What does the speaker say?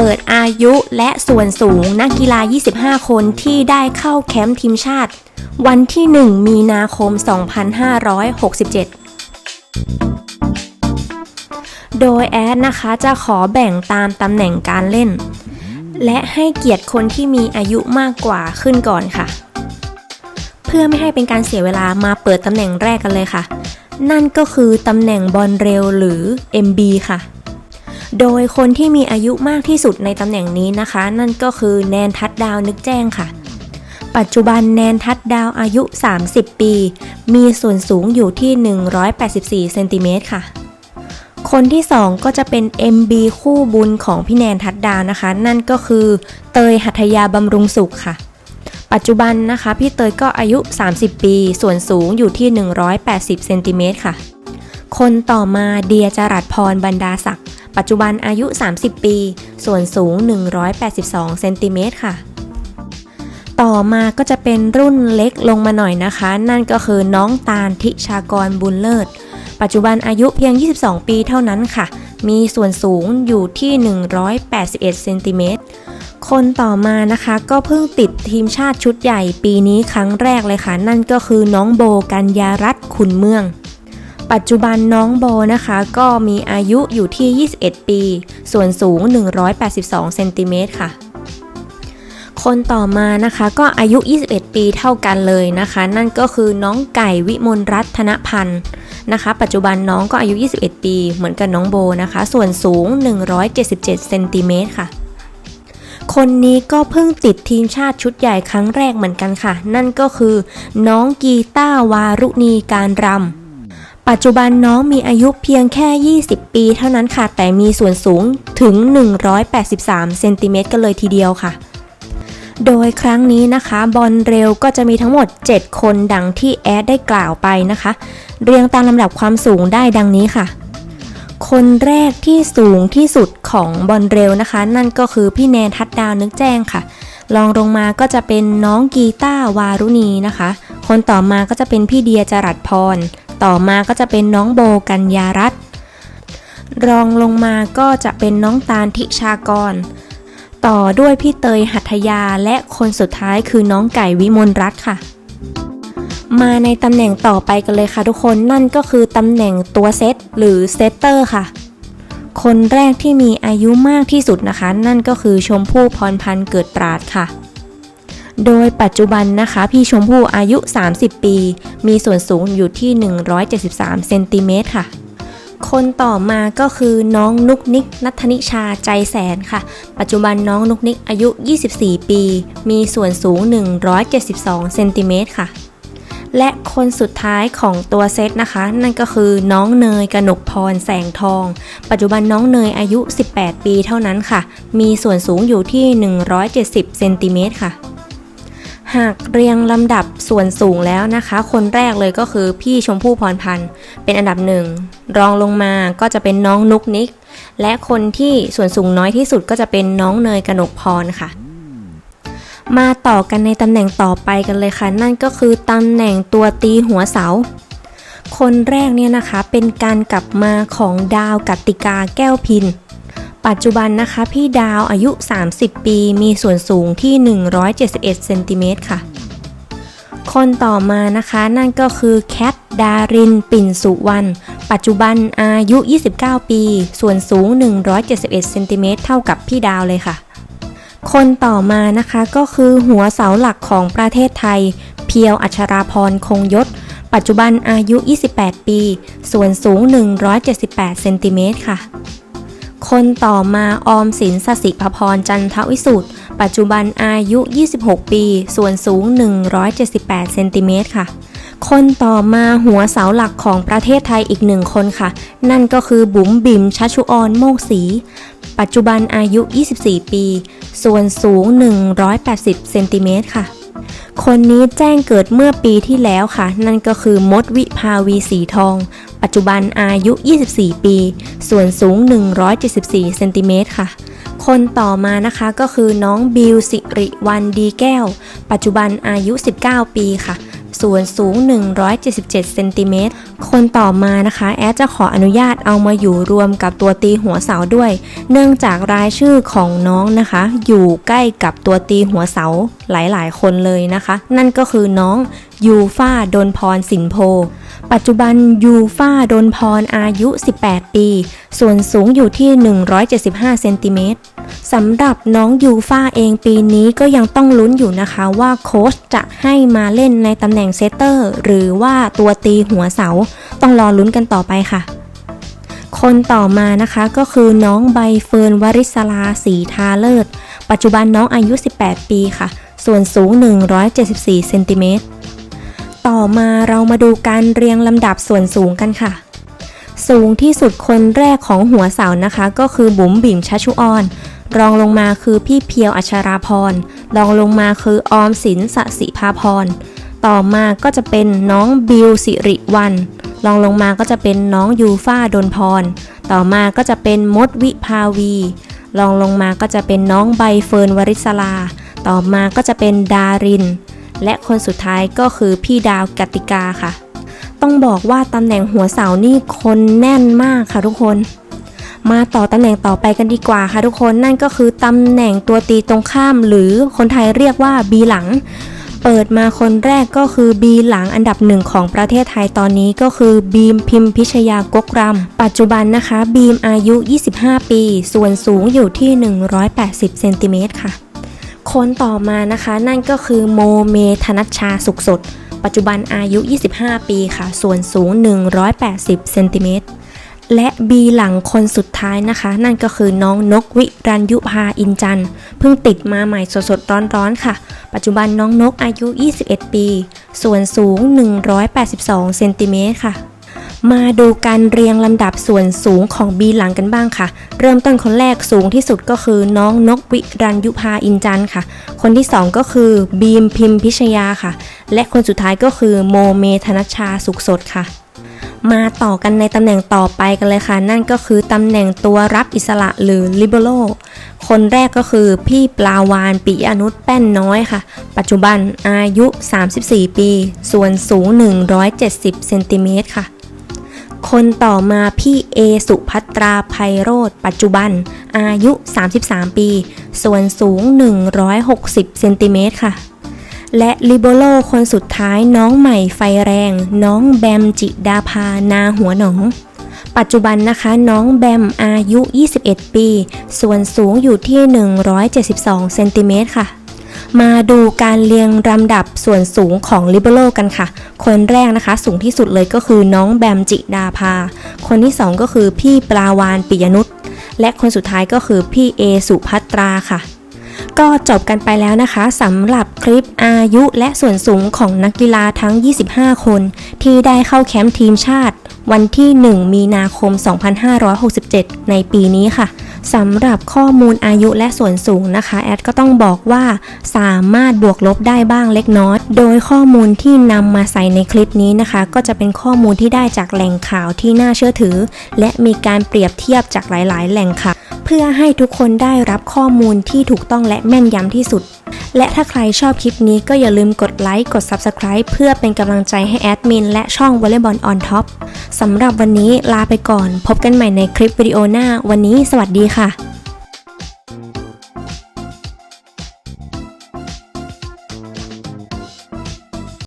เปิดอายุและส่วนสูงนักกีฬา 25 คนที่ได้เข้าแคมป์ทีมชาติ วันที่ 1 มีนาคม 2567 โดยแอดนะคะจะขอแบ่งตามตำแหน่งการเล่น และให้เกียรติคนที่มีอายุมากกว่าขึ้นก่อนค่ะ เพื่อไม่ให้เป็นการเสียเวลามาเปิดตำแหน่งแรกกันเลยค่ะ นั่นก็คือตำแหน่งบอลเร็วหรือ MB ค่ะ โดยคนที่มีอายุมากที่สุดในตำแหน่งนี้นะคะ นั่นก็คือแนนทัดดาวนึกแจ้งค่ะ ปัจจุบันแนนทัดดาวอายุ 30 ปี มีส่วนสูงอยู่ที่ 184เซนติเมตรค่ะ คนที่ 2 ก็จะเป็น MB คู่บุญของพี่แนนทัดดาวนะคะ นั่นก็คือเตยหัทยาบำรุงสุขค่ะปัจจุบันนะคะพี่เตยก็อายุ 30 ปี ส่วนสูงอยู่ที่ 180 เซนติเมตรค่ะ คนต่อมาเดียจรัสพรบรรดาศักดิ์ ปัจจุบันอายุ 30 ปี ส่วนสูง 182 เซนติเมตรค่ะ ต่อมาก็จะเป็นรุ่นเล็กลงมาหน่อยนะคะ นั่นก็คือน้องตาลทิชากรบุญเลิศ ปัจจุบันอายุเพียง 22 ปีเท่านั้นค่ะ มีส่วนสูงอยู่ที่ 181 เซนติเมตรคนต่อมานะคะก็เพิ่งติดทีมชาติชุดใหญ่ปีนี้ครั้งแรกเลยค่ะ นั่นก็คือน้องโบกัญญารัตน์ขุนเมือง ปัจจุบันน้องโบนะคะ ก็มีอายุอยู่ที่ 21 ปี ส่วนสูง 182เซนติเมตรค่ะ คนต่อมานะคะก็อายุ 21 ปีเท่ากันเลยนะคะ นั่นก็คือน้องไก่วิมลรัตนพันธ์นะคะ ปัจจุบันน้องก็อายุ 21 ปี เหมือนกับน้องโบนะคะ ส่วนสูง 177เซนติเมตรค่ะคนนี้ก็เพิ่งติดทีมชาติชุดใหญ่ครั้งแรกเหมือนกันค่ะ นั่นก็คือ น้องกีตาร์วารุณีการรำ ปัจจุบันน้องมีอายุเพียงแค่ 20 ปีเท่านั้นค่ะ แต่มีส่วนสูงถึง 183 เซนติเมตรกันเลยทีเดียวค่ะ โดยครั้งนี้นะคะ บอลเร็วก็จะมีทั้งหมด 7 คนดังที่แอดได้กล่าวไปนะคะ เรียงตามลำดับความสูงได้ดังนี้ค่ะ คนแรกที่สูงที่สุดของบอลเร็วนะคะ นั่นก็คือพี่แนนทัดดาวนึกแจ้งค่ะรองลงมาก็จะเป็นน้องกีตาร์วารุณีนะคะ คนต่อมาก็จะเป็นพี่เดียจรัสพร ต่อมาก็จะเป็นน้องโบกัญญารัตน์รองลงมาก็จะเป็นน้องตาลทิชากร ต่อด้วยพี่เตยหัทยาและคนสุดท้ายคือน้องไก่วิมลรัตน์ค่ะ มาในตำแหน่งต่อไปกันเลยค่ะทุกคนนั่นก็คือตำแหน่งตัวเซตหรือเซตเตอร์ค่ะ คนแรกที่มีอายุมากที่สุดนะคะ นั่นก็คือชมพู่พรพันธ์เกิดปราดค่ะ โดยปัจจุบันนะคะพี่ชมพู่อายุ 30 ปี มีส่วนสูงอยู่ที่ 173 เซนติเมตรค่ะ คนต่อมาก็คือน้องนุกนิกนัทนิชาใจแสนค่ะ ปัจจุบันน้องนุกนิกอายุ 24 ปี มีส่วนสูง 172 เซนติเมตรค่ะ และคนสุดท้ายของตัวเซตนะคะ นั่นก็คือน้องเนยกนกพรแสงทอง ปัจจุบันน้องเนยอายุ 18 ปีเท่านั้นค่ะ มีส่วนสูงอยู่ที่ 170 เซนติเมตรค่ะ หากเรียงลำดับส่วนสูงแล้วนะคะ คนแรกเลยก็คือพี่ชมพู่พรพันธ์เป็นอันดับหนึ่งรองลงมาก็จะเป็นน้องนุกนิก และคนที่ส่วนสูงน้อยที่สุดก็จะเป็นน้องเนยกนกพรค่ะ มาต่อกันในตำแหน่งต่อไปกันเลยค่ะ นั่นก็คือตำแหน่งตัวตีหัวเสา คนแรกเนี่ยนะคะเป็นการกลับมาของดาวกัตติกาแก้วพิน ปัจจุบันนะคะพี่ดาวอายุ 30 ปี มีส่วนสูงที่ 171เซนติเมตรค่ะ คนต่อมานะคะนั่นก็คือแคทดาริน ปิ่นสุวรรณ ปัจจุบันอายุ 29 ปี ส่วนสูง 171เซนติเมตรเท่ากับพี่ดาวเลยค่ะ คนต่อมานะคะก็คือหัวเสาหลักของประเทศไทย เพียวอัชราพรคงยศ ปัจจุบันอายุ 28 ปี ส่วนสูง 178เซนติเมตรค่ะ คนต่อมาออมสินสสิภพรจันทวิสุทธ์ปัจจุบันอายุ 26 ปี ส่วนสูง 178 เซนติเมตรค่ะ คนต่อมาหัวเสาหลักของประเทศไทยอีกหนึ่งคนค่ะ นั่นก็คือบุ๋มบิมชัชชุออนโมกศรีปัจจุบันอายุ 24 ปี ส่วนสูง 180 เซนติเมตรค่ะ คนนี้แจ้งเกิดเมื่อปีที่แล้วค่ะ นั่นก็คือมดวิภาวีสีทอง ปัจจุบันอายุ 24 ปี ส่วนสูง 174 เซนติเมตรค่ะ คนต่อมานะคะก็คือน้องบิวสิริวันดีแก้ว ปัจจุบันอายุ 19 ปีค่ะส่วนสูง 177 เซนติเมตร คนต่อมานะคะ แอดจะขออนุญาตเอามาอยู่รวมกับตัวตีหัวเสาด้วย เนื่องจากรายชื่อของน้องนะคะ อยู่ใกล้กับตัวตีหัวเสาหลายๆ คนเลยนะคะ นั่นก็คือน้องยูฟ่าดนพรสินโพ ปัจจุบันยูฟ่าดนพรอายุ 18 ปี ส่วนสูงอยู่ที่ 175 เซนติเมตรสำหรับน้องยูฟ่าเองปีนี้ก็ยังต้องลุ้นอยู่นะคะว่าโค้ชจะให้มาเล่นในตำแหน่งเซตเตอร์ หรือว่าตัวตีหัวเสา ต้องรอลุ้นกันต่อไปค่ะ คนต่อมานะคะก็คือน้องใบเฟิร์นวริศลาสีทาเลิศ ปัจจุบันน้องอายุ 18 ปีค่ะ ส่วนสูง 174 เซนติเมตร ต่อมาเรามาดูการเรียงลำดับส่วนสูงกันค่ะ สูงที่สุดคนแรกของหัวเสานะคะ ก็คือบุ๋มบิ่มชัชชุออน รองลงมาคือพี่เพียวอัชราพรรองลงมาคือออมสินสสิภาพรต่อมาก็จะเป็นน้องบิวสิริวันรองลงมาก็จะเป็นน้องยูฟ่าดนพร ต่อมาก็จะเป็นมดวิภาวีรองลงมาก็จะเป็นน้องใบเฟิร์นวริศลา ต่อมาก็จะเป็นดาริน และคนสุดท้ายก็คือพี่ดาวกติกาค่ะ ต้องบอกว่าตำแหน่งหัวเสานี่คนแน่นมากค่ะทุกคน มาต่อตำแหน่งต่อไปกันดีกว่าค่ะทุกคนนั่นก็คือตำแหน่งตัวตีตรงข้าม หรือคนไทยเรียกว่าบีหลัง เปิดมาคนแรกก็คือบีหลังอันดับหนึ่งของประเทศไทยตอนนี้ก็คือบีมพิมพิชยากกรำปัจจุบันนะคะบีมอายุ 25 ปี ส่วนสูงอยู่ที่ 180 เซนติเมตรค่ะ คนต่อมานะคะ นั่นก็คือโมเมธนัชชาสุขสด ปัจจุบันอายุ 25 ปีค่ะ ส่วนสูง 180 เซนติเมตร และบีหลังคนสุดท้ายนะคะ นั่นก็คือน้องนกวิรันยุพาอินจันเพิ่งติดมาใหม่สดๆร้อนๆค่ะ ปัจจุบันน้องนกอายุ 21 ปี ส่วนสูง 182 เซนติเมตรค่ะ มาดูการเรียงลำดับส่วนสูงของบีหลังกันบ้างค่ะ เริ่มต้นคนแรกสูงที่สุดก็คือน้องนกวิรันยุพาอินจันค่ะ คนที่สองก็คือบีมพิมพิชยาค่ะ และคนสุดท้ายก็คือโมเมธนชชาสุขสดค่ะ มาต่อกันในตำแหน่งต่อไปกันเลยค่ะ นั่นก็คือตำแหน่งตัวรับอิสระหรือ libero คนแรกก็คือพี่ปลาวานปิยนุชแป้นน้อยค่ะ ปัจจุบันอายุ 34 ปี ส่วนสูง 170 เซนติเมตรค่ะ คนต่อมาพี่เอสุพัตราไพโรธปัจจุบัน อายุ 33 ปี ส่วนสูง 160 เซนติเมตรค่ะ และลิโบโลคนสุดท้ายน้องใหม่ไฟแรง น้องแบมจิดาภานาหัวหนอง ปัจจุบันนะคะน้องแบมอายุ 21 ปี ส่วนสูงอยู่ที่ 172 เซนติเมตรค่ะ มาดูการเรียงลำดับส่วนสูงของลิเบโรกันค่ะ คนแรกนะคะ สูงที่สุดเลยก็คือน้องแบมจิดาภา คนที่สองก็คือพี่ปลาวานปิยนุชและคนสุดท้ายก็คือพี่เอสุพัตราค่ะ ก็จบกันไปแล้วนะคะสำหรับคลิปอายุและส่วนสูงของนักกีฬาทั้ง 25 คน ที่ได้เข้าแคมป์ทีมชาติ วันที่ 1 มีนาคม 2567 ในปีนี้ค่ะ สำหรับข้อมูลอายุและส่วนสูงนะคะ แอดก็ต้องบอกว่าสามารถบวกลบได้บ้างเล็กน้อย โดยข้อมูลที่นำมาใส่ในคลิปนี้นะคะ ก็จะเป็นข้อมูลที่ได้จากแหล่งข่าวที่น่าเชื่อถือ และมีการเปรียบเทียบจากหลาย ๆ แหล่งค่ะ เพื่อให้ทุกคนได้รับข้อมูลที่ถูกต้องและแม่นยำที่สุด และถ้าใครชอบคลิปนี้ก็อย่าลืมกดไลค์ กด Subscribe เพื่อเป็นกำลังใจให้แอดมินและช่อง Volleyball on Top สำหรับวันนี้ลาไปก่อน พบกันใหม่ในคลิปวิดีโอหน้า วันนี้สวัสดีค่ะ